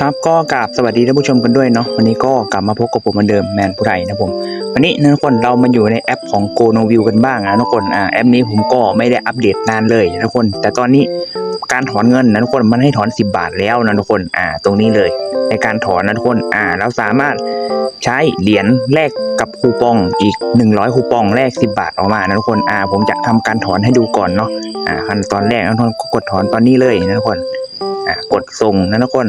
ครับก็กราบสวัสดีท่านผู้ชมกันด้วยเนาะวันนี้ก็กลับมาพบกับผมเหมือนเดิมแมนผู้ไรนะผมวันนี้นะทุกคนเรามาอยู่ในแอปของ Go No View กันบ้างนะทุกคนอ่าแอปนี้ผมก็ไม่ได้อัปเดตนานเลยนะทุกคน แต่ตอนนี้การถอนเงินนะทุกคนมันให้ถอน 10 บาทแล้วนะทุกคนอ่าตรงนี้เลย ในการถอนนะทุกคนอ่าเราสามารถใช้เหรียญแลกกับคูปองอีก 100คูปองแลก10 บาทออกมานะทุกคนอ่าผมจะทำการถอนให้ดูก่อนเนาะอ่าขั้นตอนแรกนะทุกคนก็กดถอนตอนนี้เลยนะทุกคน อ่ากดส่งนะทุกคน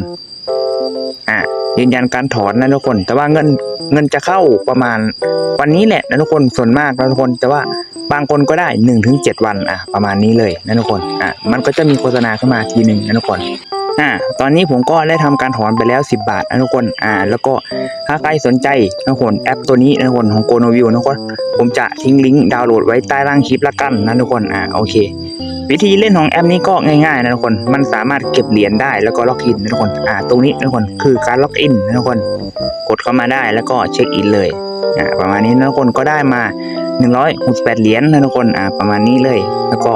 อ่ายืนยันการถอนนะทุกคน แต่ว่าเงินเงินจะเข้าประมาณวันนี้แหละนะทุกคนส่วนมากนะทุกคน แต่ว่าบางคนก็ได้1นถึงเวันอะประมาณนี้เลยนะทุกคนอะมันก็จะมีโฆษณาขึ้นมาทีหนึ่งนะทุกคนอ่าตอนนี้ผมก็ได้ทำการถอนไปแล้ว 10 บาทนะทุกคนอ่า แล้วก็ถ้าใครสนใจนะทุกคนแอปตัวนี้นะทุกคนของโกโนวิวนะทุกคนผมจะทิ้งลิงก์ดาวน์โหลดไว้ใต้ล่างคลิปละกันนะทุกคนอ่าโอเค วิธีเล่นของแอปนี้ก็ง่ายๆนะทุกคน มันสามารถเก็บเหรียญได้แล้วก็ล็อกอินนะทุกคน อ่า ตรงนี้นะทุกคนคือการล็อกอินนะทุกคน กดเข้ามาได้แล้วก็เช็คอินเลย อ่า ประมาณนี้นะทุกคนก็ได้มา 168 เหรียญนะทุกคน อ่า ประมาณนี้เลย แล้วก็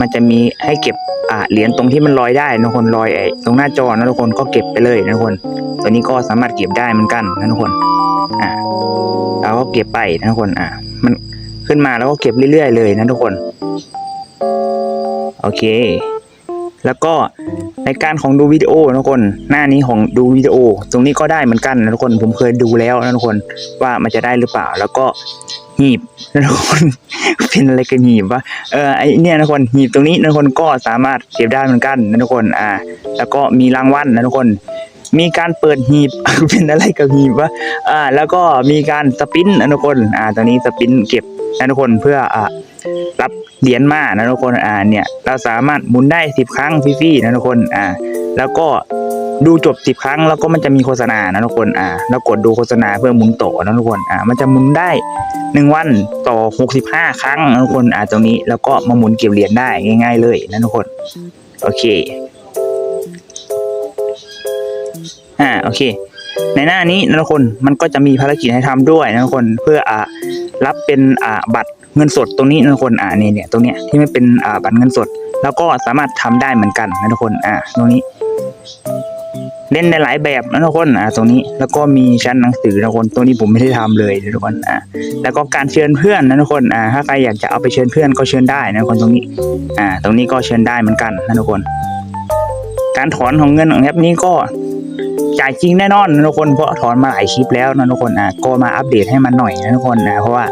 มันจะมีให้เก็บ อ่า เหรียญตรงที่มันลอยได้นะทุกคนลอยไอ้ตรงหน้าจอนะทุกคนก็เก็บไปเลยนะทุกคน ตัวนี้ก็สามารถเก็บได้เหมือนกันนะทุกคน อ่าเราก็เก็บไปนะทุกคน อ่า มันขึ้นมาแล้วก็เก็บเรื่อยๆเลยนะทุกคน โอเค แล้วก็ในการของดูวิดีโอนะทุกคน หน้านี้ของดูวิดีโอ ตรงนี้ก็ได้เหมือนกันนะทุกคน ผมเคยดูแล้วนะทุกคนว่ามันจะได้หรือเปล่า แล้วก็หีบนะทุกคน เป็นอะไรกันหีบวะ เออไอเนี่ยนะทุกคนหีบตรงนี้นะทุกคนก็สามารถเก็บได้เหมือนกันนะทุกคน อ่า แล้วก็มีรางวัลนะทุกคน มีการเปิดหีบ เป็นอะไรกับหีบวะอ่าแล้วก็มีการสปินนะทุกคนอ่าตอนนี้สปินเก็บนะทุกคนเพื่ออ่ารับเหรียญมานะทุกคนอ่าเนี่ยเราสามารถหมุนได้สิบครั้งฟรีๆนะทุกคนอ่าแล้วก็ดูจบสิบครั้งแล้วก็มันจะมีโฆษณานะทุกคนอ่าแล้วกดดูโฆษณาเพื่อหมุนต่อนะทุกคนอ่ามันจะหมุนได้หนึ่งวันต่อหกสิบห้าครั้งนะทุกคนอ่าตรงนี้แล้วก็มาหมุนเก็บเหรียญได้ง่าย ๆ เลยนะทุกคนโอเค อ่าโอเค ในหน้านี้นะทุกคนมันก็จะมีภารกิจให้ทำด้วยนะทุกคนเพื่ออ่ารับเป็นอ่าบัตรเงินสดตรงนี้นะทุกคนอ่านี่เนี่ยตรงเนี้ยที่ไม่เป็นอ่าบัตรเงินสด แล้วก็สามารถทำได้เหมือนกันนะทุกคนอ่าตรงนี้ เล่นในหลายแบบนะทุกคนอ่าตรงนี้แล้วก็มีชั้นหนังสือนะทุกคนตัวนี้ผมไม่ได้ทำเลยนะทุกคนอ่าแล้วก็การเชิญเพื่อนนะทุกคนอ่าถ้าใครอยากจะเอาไปเชิญเพื่อนก็เชิญได้นะทุกคนตรงนี้อ่าตรงนี้ก็เชิญได้เหมือนกันนะทุกคนการถอนของเงินของแอปนี้ก็ จ่ายจริงแน่นอนนะทุกคนเพราะถอนมาหลายคลิปแล้วนะทุกคนอ่าก็มาอัปเดตให้มันหน่อยนะทุกคนอ่าเพราะว่า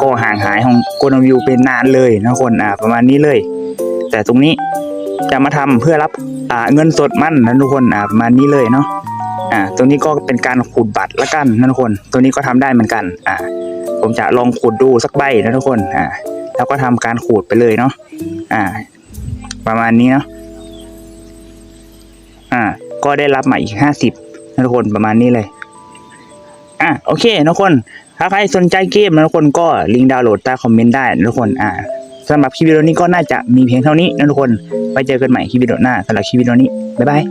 ก็ห่างหายของโกนวิวเป็นนานเลยนะทุกคนอ่าประมาณนี้เลย แต่ตรงนี้จะมาทำเพื่อรับอ่าเงินสดมั่นนะทุกคนอ่าประมาณนี้เลยเนาะอ่าตรงนี้ก็เป็นการขูดบัตรละกันนะทุกคนตัวนี้ก็ทำได้เหมือนกันอ่าผมจะลองขูดดูสักใบนะทุกคนอ่าแล้วก็ทำการขูดไปเลยเนาะอ่า ประมาณนี้เนาะอ่าก็ได้รับมาอีกห้าสิบ ทุกคนประมาณนี้เลย อะโอเคนะทุกคน ถ้าใครสนใจเกมนะทุกคนก็ลิงก์ดาวน์โหลดใต้คอมเมนต์ได้นะทุกคนอ่าสำหรับคลิปวิดีโอนี้ก็น่าจะมีเพียงเท่านี้นะทุกคนไว้เจอกันใหม่คลิปวิดีโอหน้าสำหรับคลิปวิดีโอนี้ บ๊ายบาย